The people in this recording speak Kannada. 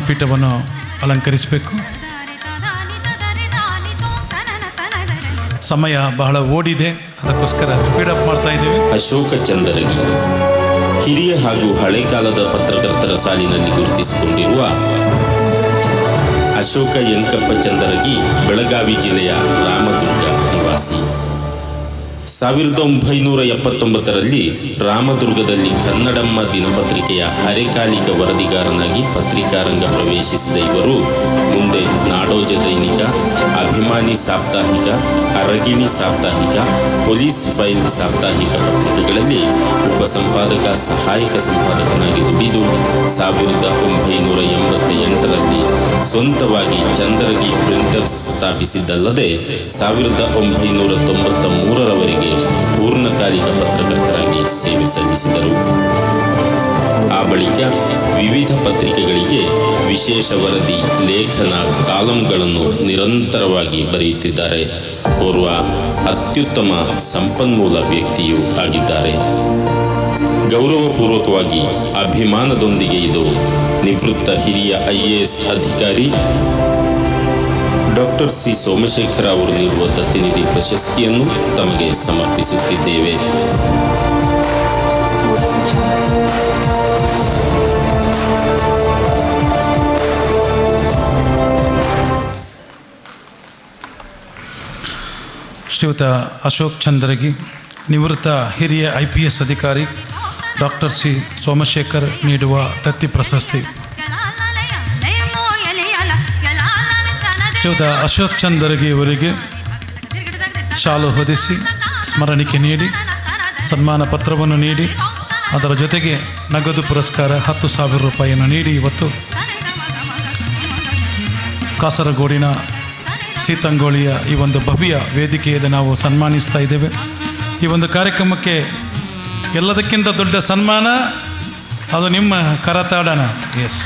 ಪೀಠವನ್ನು ಅಲಂಕರಿಸಬೇಕು. ಸಮಯ ಬಹಳ ಓಡಿದೆ. ಅದಕ್ಕೋಸ್ಕರ ಸ್ಪೀಡ್ ಅಪ್ ಮಾಡ್ತಾ ಇದ್ದೀವಿ. ಅಶೋಕ ಚಂದರಗಿ ಹಿರಿಯ ಹಾಗೂ ಹಳೆ ಕಾಲದ ಪತ್ರಕರ್ತರ ಸಾಲಿನಲ್ಲಿ ಗುರುತಿಸಿಕೊಂಡಿರುವ ಅಶೋಕ ಯಂಕಪ್ಪ ಚಂದರಗಿ, ಬೆಳಗಾವಿ ಜಿಲ್ಲೆಯ ರಾಮದುರ್ಗ ನಿವಾಸಿ. ಸಾವಿರದ ಒಂಬೈನೂರ ಎಪ್ಪತ್ತೊಂಬತ್ತರಲ್ಲಿ ರಾಮದುರ್ಗದಲ್ಲಿ ಕನ್ನಡಮ್ಮ ದಿನಪತ್ರಿಕೆಯ ಅರೆಕಾಲಿಕ ವರದಿಗಾರನಾಗಿ ಪತ್ರಿಕಾರಂಗ ಪ್ರವೇಶಿಸಿದ ಇವರು ಮುಂದೆ ನಾಡೋಜ ದೈನಿಕ, ಅಭಿಮಾನಿ ಸಾಪ್ತಾಹಿಕ, ಅರಗಿಣಿ ಸಾಪ್ತಾಹಿಕ, ಪೊಲೀಸ್ ಫೈಲ್ ಸಾಪ್ತಾಹಿಕ ಪತ್ರಿಕೆಗಳಲ್ಲಿ ಉಪಸಂಪಾದಕ, ಸಹಾಯಕ ಸಂಪಾದಕನಾಗಿ ದುಡಿದು ಸಾವಿರದ ಒಂಬೈನೂರ ಎಂಬತ್ತ ಎಂಟರಲ್ಲಿ ಸ್ವಂತವಾಗಿ ಚಂದರಗಿ ಪ್ರಿಂಟರ್ಸ್ ಸ್ಥಾಪಿಸಿದ್ದಲ್ಲದೆ ಸಾವಿರದ ಒಂಬೈನೂರ ತೊಂಬತ್ತ ಪೂರ್ಣಕಾಲಿಕ ಪತ್ರಕರ್ತರಾಗಿ ಸೇವೆ ಸಲ್ಲಿಸಿದರು. ಆ ಬಳಿಕ ವಿವಿಧ ಪತ್ರಿಕೆಗಳಿಗೆ ವಿಶೇಷ ವರದಿ, ಲೇಖನ ಕಾಲಂಗಳನ್ನು ನಿರಂತರವಾಗಿ ಬರೆಯುತ್ತಿದ್ದಾರೆ. ಓರ್ವ ಅತ್ಯುತ್ತಮ ಸಂಪನ್ಮೂಲ ವ್ಯಕ್ತಿಯೂ ಆಗಿದ್ದಾರೆ. ಗೌರವಪೂರ್ವಕವಾಗಿ ಅಭಿಮಾನದೊಂದಿಗೆ ಇದು ನಿವೃತ್ತ ಹಿರಿಯ ಐ ಎ ಎಸ್ ಅಧಿಕಾರಿ ಡಾಕ್ಟರ್ ಸಿ ಸೋಮಶೇಖರ ಅವರು ನೀಡುವ ದತ್ತಿನಿಧಿ ಪ್ರಶಸ್ತಿಯನ್ನು ತಮಗೆ ಸಮರ್ಪಿಸುತ್ತಿದ್ದೇವೆ. ಶ್ರೀಯುತ ಅಶೋಕ್ ಚಂದ್ರಗಿ, ನಿವೃತ್ತ ಹಿರಿಯ ಐ ಪಿ ಎಸ್ ಅಧಿಕಾರಿ ಡಾಕ್ಟರ್ ಸಿ ಸೋಮಶೇಖರ್ ನೀಡುವ ದತ್ತಿ ಪ್ರಶಸ್ತಿ. ಶ್ರೀಯುತ ಅಶೋಕ್ ಚಂದ್ರಗಿ ಅವರಿಗೆ ಶಾಲು ಹೊದಿಸಿ ಸ್ಮರಣಿಕೆ ನೀಡಿ, ಸನ್ಮಾನ ಪತ್ರವನ್ನು ನೀಡಿ, ಅದರ ಜೊತೆಗೆ ನಗದು ಪುರಸ್ಕಾರ ಹತ್ತು ಸಾವಿರ ರೂಪಾಯಿಯನ್ನು ನೀಡಿ ಇವತ್ತು ಕಾಸರಗೋಡಿನ ಸೀತಂಗೋಳಿಯ ಈ ಒಂದು ಭವ್ಯ ವೇದಿಕೆಯಲ್ಲಿ ನಾವು ಸನ್ಮಾನಿಸ್ತಾ ಇದ್ದೇವೆ. ಈ ಒಂದು ಕಾರ್ಯಕ್ರಮಕ್ಕೆ ಎಲ್ಲದಕ್ಕಿಂತ ದೊಡ್ಡ ಸನ್ಮಾನ, ಅದು ನಿಮ್ಮ ಕರತಾಡನ. ಎಸ್